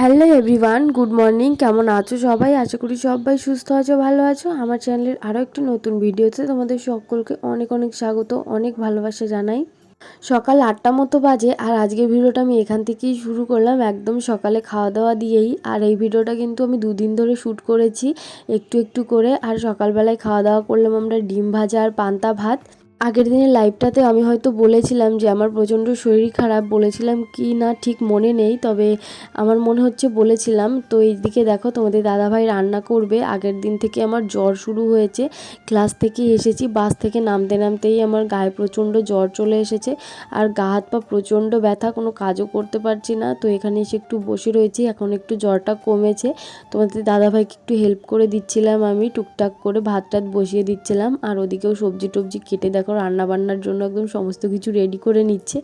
Hello everyone good morning কেমন আছো সবাই? আশা করি সবাই সুস্থ আছো, ভালো আছো। আমার চ্যানেলের আরও একটি নতুন ভিডিওতে তোমাদের সকলকে অনেক অনেক স্বাগত, অনেক ভালোবাসা জানাই। সকাল আটটা মতো বাজে আর আজকের ভিডিওটা আমি এখান থেকেই শুরু করলাম, একদম সকালে খাওয়া দাওয়া দিয়েই। আর এই ভিডিওটা কিন্তু আমি দুদিন ধরে শ্যুট করেছি, একটু একটু করে। আর সকালবেলায় খাওয়া দাওয়া করলাম আমরা ডিম ভাজা আর পান্তা ভাত। আগের দিনের লাইভটাতে আমি হয়তো বলেছিলাম যে আমার প্রচণ্ড শরীর খারাপ, বলেছিলাম কি না ঠিক মনে নেই, তবে আমার মনে হচ্ছে বলেছিলাম। তো এইদিকে দেখো তোমাদের দাদাভাই রান্না করবে। আগের দিন থেকে আমার জ্বর শুরু হয়েছে। ক্লাস থেকে এসেছি, বাস থেকে নামতে নামতেই আমার গায়ে প্রচণ্ড জ্বর চলে এসেছে। আর গা হাত পা প্রচণ্ড ব্যথা, কোনো কাজও করতে পারছি না। তো এখানে এসে একটু বসে রয়েছি, এখন একটু জ্বরটা কমেছে। তোমাদের দাদাভাইকে একটু হেল্প করে দিচ্ছিলাম আমি, টুকটাক করে ভাত টাত বসিয়ে দিচ্ছিলাম। আর ওদিকেও সবজি টবজি কেটে দেখো রান্না বান্নার জন্য একদম সমস্ত কিছু রেডি করে নিচ্ছে।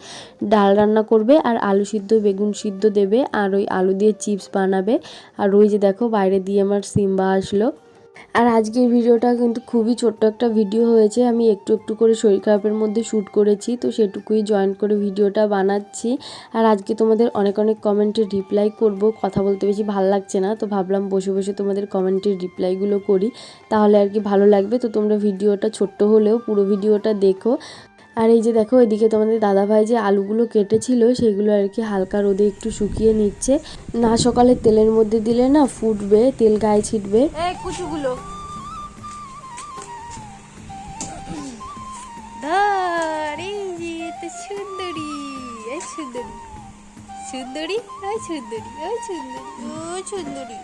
ডাল রান্না করবে আর আলু সিদ্ধ, বেগুন সিদ্ধ দেবে আর ওই আলু দিয়ে চিপস বানাবে। আর ওই যে দেখো বাইরে দিয়ে আমার সিম্বা আসলো। আর আজকের ভিডিওটা কিন্তু খুবই ছোট্ট একটা ভিডিও হয়েছে। আমি একটু একটু করে শরীর খারাপের মধ্যে শ্যুট করেছি, তো সেটুকুই জয়েন করে ভিডিওটা বানাচ্ছি। আর আজকে তোমাদের অনেক অনেক কমেন্টে রিপ্লাই করব। কথা বলতে বেশি ভালো লাগছে না, তো ভাবলাম বসে বসে তোমাদের কমেন্টের রিপ্লাইগুলো করি। তাহলে আর কি ভালো লাগবে। তো তোমরা ভিডিওটা ছোট্ট হলেও পুরো ভিডিওটা দেখো। আর এই যে দেখো, এদিকে তোমাদের দাদাভাই যে আলুগুলো কেটেছিল, সেগুলো আর কি হালকা রোদে একটু শুকিয়ে নিচ্ছে। না সকালে তেলের মধ্যে দিলে না ফুটবে, তেল গায়ে ছিটবে। কুচুগুলো। সুন্দরী সুন্দরী। সুন্দরী সুন্দরী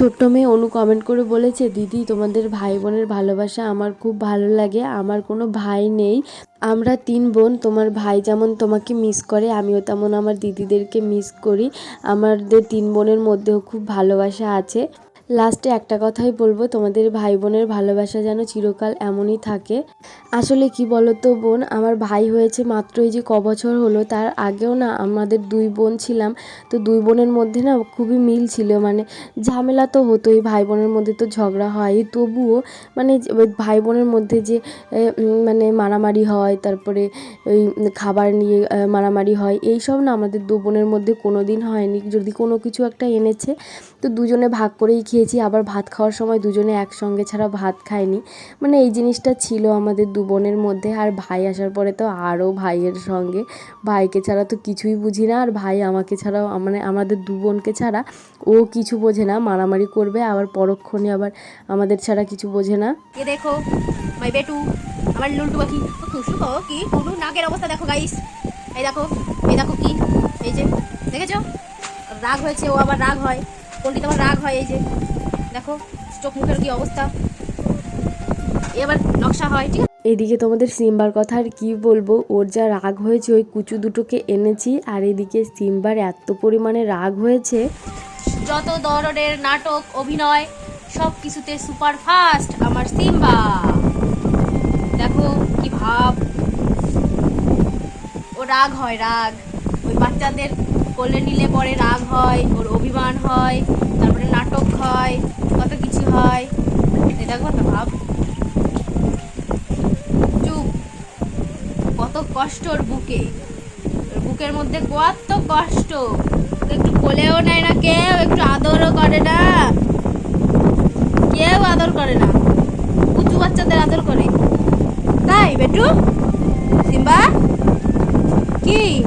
ছোট্ট মেয়ে অনু কমেন্ট করে বলেছে, দিদি, তোমাদের ভাই বোনের ভালোবাসা আমার খুব ভালো লাগে, আমার কোনো ভাই নেই। আমরা তিন বোন, তোমার ভাই যেমন তোমাকে মিস করে, আমিও তেমন আমার দিদিদেরকে মিস করি। আমাদের তিন বোনের মধ্যেও খুব ভালোবাসা আছে। লাস্টে একটা কথাই বলব, তোমাদের ভাই বোনের ভালোবাসা যেন চিরকাল এমনই থাকে। আসলে কি বলো তো বোন, আমার ভাই হয়েছে মাত্র এই যে ক বছর হলো, তার আগেও না আমাদের দুই বোন ছিলাম, তো দুই বোনের মধ্যে না খুবই মিল ছিল মানে ঝামেলা তো হতোই ভাই বোনের মধ্যে তো ঝগড়া হয়। তবুও মানে ভাই বোনের মধ্যে যে মানে মারামারি হয়, তারপরে ওই খাবার নিয়ে মারামারি হয় এই সব না আমাদের দু বোনের মধ্যে কোনো দিন হয়নি। যদি কোনো কিছু একটা এনেছে, তো দুজনে ভাগ করেই খেয়েছি, আবার ভাত খাওয়ার সময় দুজনে একসঙ্গে ছাড়া ভাত খাইনি। মানে এই জিনিসটা ছিল আমাদের দু বোনের মধ্যে, আর ভাই আসার পরে তো আরও ভাইয়ের সঙ্গে। ভাইকে ছাড়া তো কিছুই বুঝি না, আর ভাই আমাকে ছাড়াও মানে আমাদের দু বোনকে ছাড়া ও কিছু বোঝে না, মারামারি করবে, আবার পরক্ষণে আবার আমাদের ছাড়া কিছু বোঝে না। এ দেখো বেটু কি? অবস্থা দেখো এই দেখো এই দেখো কি? এই যে, দেখেছ? রাগ হয়েছে, ও আবার রাগ হয়। কোনটি তোমার রাগ হয়? এই যে দেখো চোখ মুখের কি অবস্থা? এ আবার নকশা হয় ঠিক আছে? এদিকে তোমাদের সিম্বার কথা আর কি বলব? ওর যা রাগ হয়েছে ওই কুচু দুটোকে এনেছি। আর এদিকে সিম্বার এত পরিমাণে রাগ হয়েছে। যত ধরনের নাটক অভিনয় সব কিছুতে সুপার ফাস্ট আমার সিম্বা। দেখো কি ভাব। ও রাগ হয় রাগ। ওই বাচ্চাদের কোলে নিলে পরে রাগ হয় ওর অভিমান হয় তারপরে নাটক হয় কত কিছু হয় এ দেখো তো ভাব চুপ কত কষ্ট ওর বুকে। বুকের মধ্যে কত কষ্ট। একটু কোলেও নেয় না কেউ, একটু আদরও করে না। কেউ আদর করে না। উঁচু বাচ্চাদের আদর করে। তাই, বেটু? সিম্বা? কি?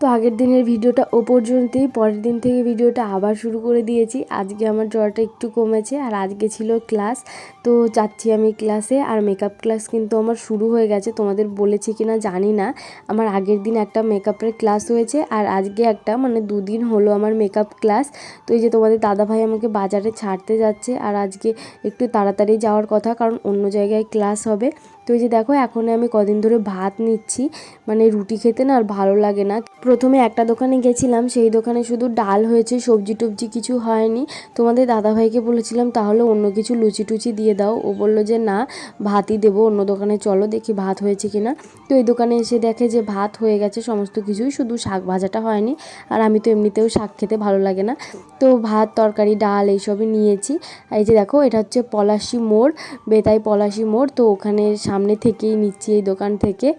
তো আগের দিনের ভিডিওটা ও পর্যন্তই। পরের দিন থেকে ভিডিওটা আবার শুরু করে দিয়েছি। আজকে আমার জ্বরটা একটু কমেছে আর আজকে ছিল ক্লাস। তো যাচ্ছি আমি ক্লাসে আর মেকআপ ক্লাস কিন্তু আমার শুরু হয়ে গেছে। তোমাদের বলেছি কি না জানি না। আমার আগের দিন একটা মেকআপের ক্লাস হয়েছে আর আজকে একটা মানে দুদিন হলো আমার মেকআপ ক্লাস তো এই যে তোমাদের দাদাভাই আমাকে বাজারে ছাড়তে যাচ্ছে আর আজকে একটু তাড়াতাড়ি যাওয়ার কথা কারণ অন্য জায়গায় ক্লাস হবে। তো এই যে দেখো, এখন আমি কদিন ধরে ভাত নিচ্ছি। মানে রুটি খেতে না আর ভালো লাগে না। প্রথমে একটা দোকানে গেছিলাম, সেই দোকানে শুধু ডাল হয়েছে, সবজি টবজি কিছু হয়নি। তোমাদের দাদাভাইকে বলেছিলাম, তাহলে অন্য কিছু লুচি টুচি দিয়ে দাও। ও বলল যে, না, ভাতই দেবো, অন্য দোকানে চলো, দেখি ভাত হয়েছে কিনা। তো এই দোকানে এসে দেখে যে, ভাত হয়ে গেছে, সমস্ত কিছুই, শুধু শাক ভাজাটা হয়নি। আর আমি তো এমনিতেও শাক খেতে ভালো লাগে না। তো ভাত, তরকারি, ডাল এইসবই নিয়েছি। এই যে দেখো, এটা হচ্ছে পলাশি মোড়। বেতাই পলাশি মোড়। তো ওখানে সামনে থেকেই নিচ্ছি এই দোকান থেকে।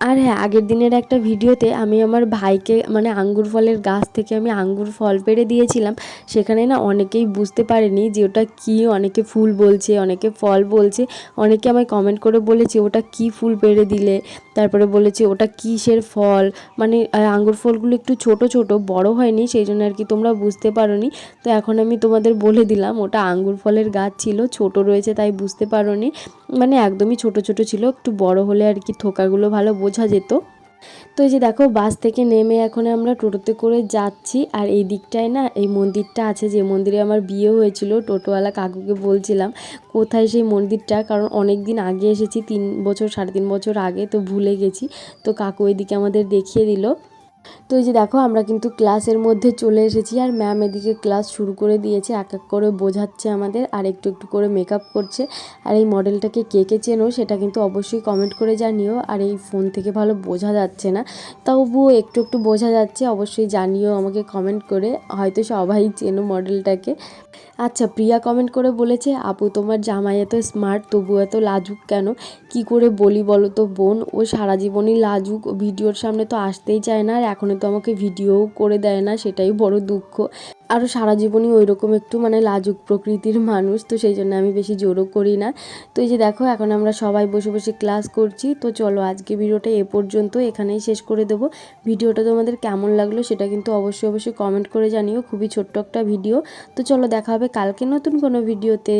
আর হ্যাঁ আগের দিনের একটা ভিডিওতে আমি আমার ভাইকে মানে আঙ্গুর ফলের গাছ থেকে আমি আঙ্গুর ফল পেড়ে দিয়েছিলাম। সেখানে না অনেকেই বুঝতে পারেনি যে ওটা কি, অনেকে ফুল বলছে, অনেকে ফল বলছে, অনেকে আমায় কমেন্ট করে বলেছে, ওটা কি ফুল পেড়ে দিলে? তারপরে বলেছে, ওটা কিসের ফল? মানে আঙ্গুর ফলগুলো একটু ছোট ছোট, বড় হয়নি, সেই জন্য আর কি তোমরা বুঝতে পারোনি। তো এখন আমি তোমাদের বলে দিলাম, ওটা আঙ্গুর ফলের গাছ ছিল, ছোট রয়েছে তাই বুঝতে পারোনি। মানে একদমই ছোট ছোট ছিল, একটু বড় হলে আর কি থোকাগুলো ভালো বোঝা যেত। তো এই যে দেখো, বাস থেকে নেমে এখন আমরা টোটোতে করে যাচ্ছি। আর এই দিকটায় না, এই মন্দিরটা আছে, যে মন্দিরে আমার বিয়ে হয়েছিল, টোটোওয়ালা কাকুকে বলছিলাম, কোথায় সেই মন্দিরটা? কারণ অনেক দিন আগে এসেছি, তিন বছর, সাড়ে তিন বছর আগে, তো ভুলে গেছি। তো কাকু এদিকে আমাদের দেখিয়ে দিল। তো এই যে দেখো, আমরা কিন্তু ক্লাসের মধ্যে চলে এসেছি আর ম্যাম এদিকে ক্লাস শুরু করে দিয়েছে, এক এক করে বোঝাচ্ছে আমাদের আর একটু একটু করে মেকআপ করছে। আর এই মডেলটাকে কে কে চেনো সেটা কিন্তু অবশ্যই কমেন্ট করে জানিও। আর এই ফোন থেকে ভালো বোঝা যাচ্ছে না, তবুও একটু একটু বোঝা যাচ্ছে, অবশ্যই জানিও আমাকে কমেন্ট করে, হয়তো সবাই চেনো মডেলটাকে আচ্ছা প্রিয়া কমেন্ট করে বলেছে, আপু, তোমার জামাই এত স্মার্ট তবু এত লাজুক কেন? কি করে বলি বলো তো বোন? ও সারা জীবনই লাজুক, ভিডিওর সামনে তো আসতেই চায় না আর এখনও তো আমাকে ভিডিওও করে দেয় না, সেটাই বড় দুঃখ। আরও সারা জীবনই ওই রকম একটু মানে লাজুক প্রকৃতির মানুষ, তো সেই জন্য আমি বেশি জোরও করি না। তো এই যে দেখো, এখন আমরা সবাই বসে বসে ক্লাস করছি, তো চলো আজকে ভিডিওটা এ পর্যন্ত এখানেই শেষ করে দেবো। ভিডিওটা তোমাদের কেমন লাগল সেটা কিন্তু অবশ্যই অবশ্যই কমেন্ট করে জানিও, খুবই ছোট্ট একটা ভিডিও। তো চলো দেখা হবে কালকে নতুন কোনো ভিডিওতে।